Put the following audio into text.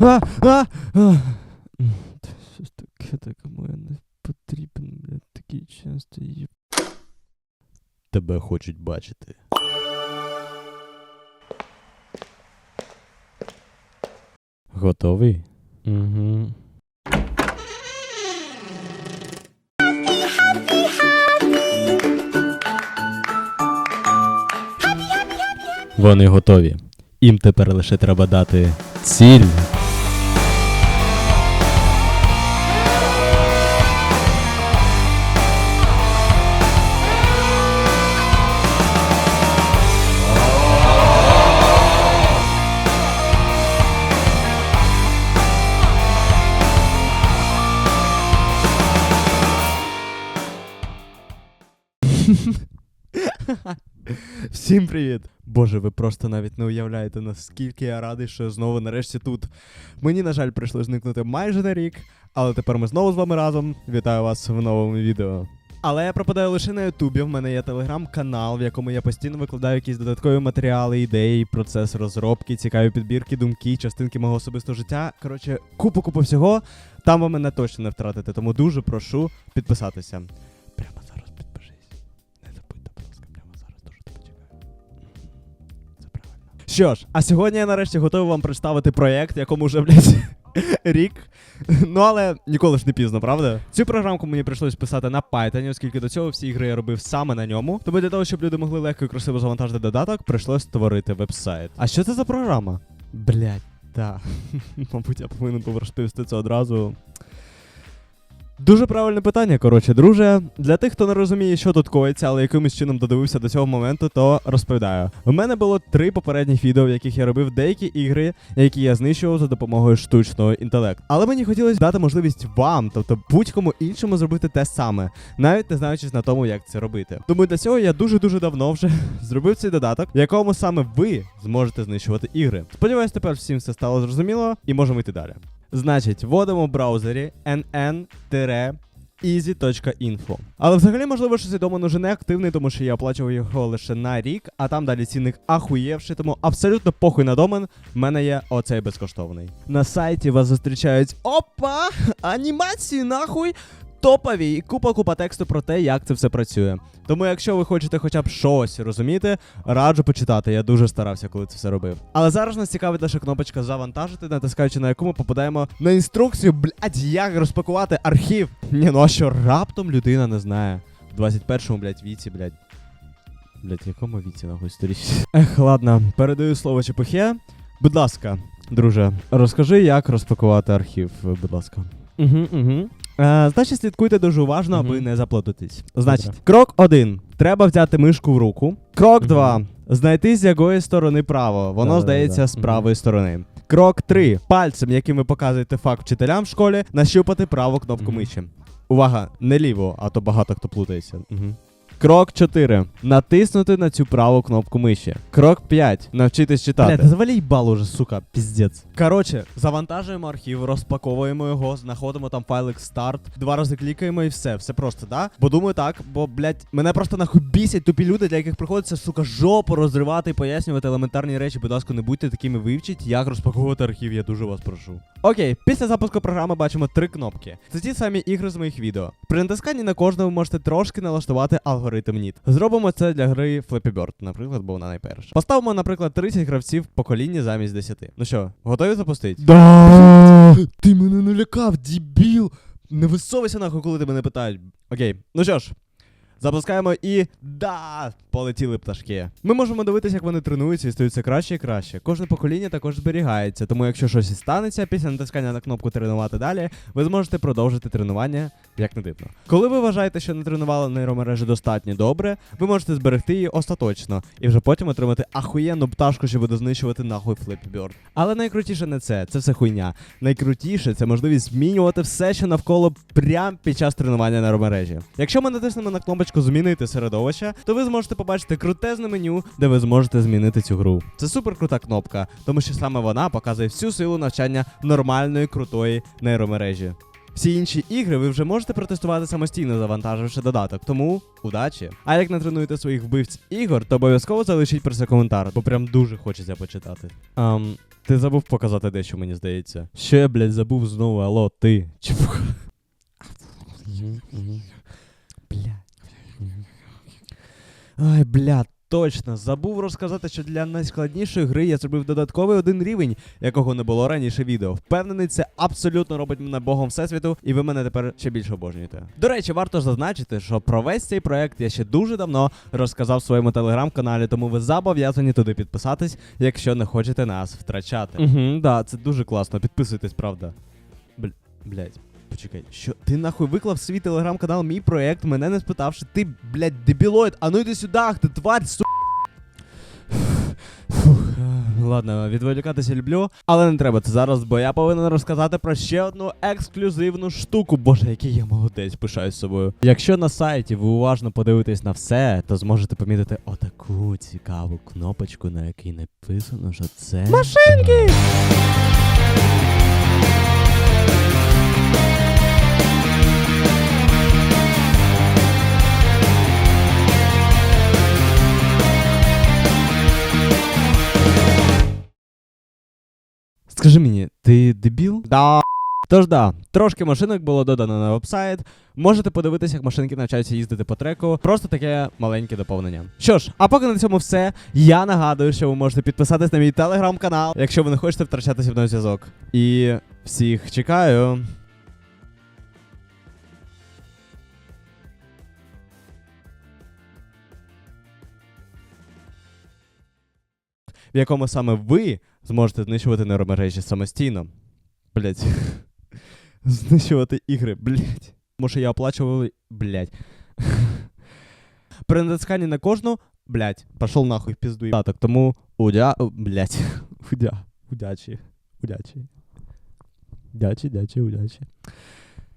а, а, а. Що ж таке, та кому я не потрібен, блядь, такий часто є. Тебе хочуть бачити. Готовий? Угу. Вони готові. Їм тепер лише треба дати ціль. Всім привіт! Боже, ви просто навіть не уявляєте, наскільки я радий, що я знову нарешті тут. Мені, на жаль, прийшло зникнути майже на рік, але тепер ми знову з вами разом. Вітаю вас в новому відео. Але я пропадаю лише на Ютубі. В мене є телеграм-канал, в якому я постійно викладаю якісь додаткові матеріали, ідеї, процес розробки, цікаві підбірки, думки, частинки мого особистого життя. Коротше, купу-купу всього. Там ви мене точно не втратите, тому дуже прошу підписатися. Що ж, а сьогодні я нарешті готовий вам представити проєкт, якому вже, блядь, рік. Ну, але ніколи ж не пізно, правда? Цю програмку мені прийшлось писати на Python, оскільки до цього всі ігри я робив саме на ньому. Тому для того, щоб люди могли легко і красиво завантажити додаток, прийшлось створити веб-сайт. А що це за програма? Блять, так. Мабуть, я повинен розповісти це одразу. Дуже правильне питання, коротше, друже. Для тих, хто не розуміє, що тут коїться, але якимось чином додивився до цього моменту, то розповідаю. У мене було три попередніх відео, в яких я робив деякі ігри, які я знищував за допомогою штучного інтелекту. Але мені хотілося дати можливість вам, тобто будь-кому іншому, зробити те саме, навіть не знаючись на тому, як це робити. Тому для цього я дуже дуже давно вже зробив цей додаток, в якому саме ви зможете знищувати ігри. Сподіваюсь, тепер всім все стало зрозуміло і можемо йти далі. Значить, вводимо в браузері nn-easy.info. Але взагалі, можливо, що цей домен уже не активний, тому що я оплачував його лише на рік, а там далі цінник ахуєвши, тому абсолютно похуй на домен. В мене є оцей безкоштовний. На сайті вас зустрічають опа! Анімації нахуй! Топові і купа-купа тексту про те, як це все працює. Тому, якщо ви хочете хоча б щось розуміти, раджу почитати. Я дуже старався, коли це все робив. Але зараз нас цікавить лише кнопочка завантажити, натискаючи на яку ми попадаємо на інструкцію, блядь, як розпакувати архів. Ні, ну а що раптом людина не знає. В 21-му, блядь, віці, блядь. В якому віці нахуй сторіч? Ех, ладно, передаю слово чепухе. Будь ласка, друже, розкажи, як розпакувати архів, будь ласка. Угу, угу. Е, значить, слідкуйте дуже уважно, аби Мгм. не заплутатись. Значить, крок один. Треба взяти мишку в руку. Крок Мгм. два. Знайти з якої сторони право. Воно Да-да-да. здається з Мгм. правої сторони. Крок три. Пальцем, яким ви показуєте факт вчителям в школі, нащупати праву кнопку Мгм. миші. Увага, не ліву, а то багато хто плутається. Угу. Крок 4. Натиснути на цю праву кнопку миші. Крок 5. Навчитись читати. Бля, завалій бал уже, сука, піздець. Коротше, завантажуємо архів, розпаковуємо його, знаходимо там файлик старт, два рази клікаємо і все. Все просто, да? Бо думаю так, бо, блядь, мене просто нахуй бісять тупі люди, для яких приходиться, сука, жопу розривати і пояснювати елементарні речі. Будь ласка, не будьте такими вивчіть, як розпаковувати архів, я дуже вас прошу. Окей, після запуску програми бачимо три кнопки. Це ті самі ігри з моїх відео. При натисканні на кожну ви можете трошки налаштувати алгоритм ніт. Зробимо це для гри Flappy Bird, наприклад, бо вона найперша. Поставимо, наприклад, 30 гравців по коліні замість 10. Ну що, готові запустити? Да! Ти мене налякав, дебіл! Не висовуйся нахуй, коли тебе не питають. Окей, ну що ж. Запускаємо і да, полетіли пташки. Ми можемо дивитися, як вони тренуються і стаються краще і краще. Кожне покоління також зберігається, тому якщо щось і станеться після натискання на кнопку тренувати далі, ви зможете продовжити тренування, як не дивно. Коли ви вважаєте, що не тренували нейромережі достатньо добре, ви можете зберегти її остаточно і вже потім отримати ахуєнну пташку, що буде знищувати нахуй Flappy Але найкрутіше не це, це все хуйня. Найкрутіше це можливість змінювати все, що навколо прямо під час тренування нейромережі. Якщо ми натиснемо на кнопочку Змінити середовище, то ви зможете побачити крутезне меню, де ви зможете змінити цю гру. Це супер крута кнопка, тому що саме вона показує всю силу навчання нормальної крутої нейромережі. Всі інші ігри ви вже можете протестувати самостійно, завантаживши додаток. Тому удачі! А як натренуєте своїх вбивць ігор, то обов'язково залишіть про це коментар, бо прям дуже хочеться почитати. Ам, ти забув показати дещо, мені здається. Що я, блядь, забув знову, алло, ти. Чепуха. Блядь. Ай, бля, точно. Забув розказати, що для найскладнішої гри я зробив додатковий один рівень, якого не було раніше відео. Впевнений, це абсолютно робить мене богом всесвіту, і ви мене тепер ще більше обожнюєте. До речі, варто зазначити, що про весь цей проект я ще дуже давно розказав в своєму телеграм-каналі, тому ви зобов'язані туди підписатись, якщо не хочете нас втрачати. Угу, да, це дуже класно. Підписуйтесь, правда. Бл... Блять. Почекай, що ти нахуй виклав свій телеграм-канал мій проект, мене не спитавши, ти, блядь, дебілоїд, а ну йди сюди, ах ти тварь, су. Фух, ладно, відволікатися люблю, але не треба це зараз, бо я повинен розказати про ще одну ексклюзивну штуку. Боже, який я молодець, пишаюсь собою. Якщо на сайті ви уважно подивитесь на все, то зможете помітити отаку цікаву кнопочку, на якій написано, що це. Машинки! Скажи мені, ти дебіл? Да. Тож да, трошки машинок було додано на вебсайт. Можете подивитися, як машинки навчаються їздити по треку. Просто таке маленьке доповнення. Що ж, а поки на цьому все. Я нагадую, що ви можете підписатись на мій телеграм-канал, якщо ви не хочете втрачати зі мною зв'язок. І всіх чекаю. В якому саме ви зможете знищувати нейромережі самостійно. Блять. Знищувати ігри, блять. Може я оплачував, блять. При натисканні на кожну, блять, пошел нахуй в пізду. Так, тому удя, блять, удя, удячі, удячі. Удячі, дячі, удячі.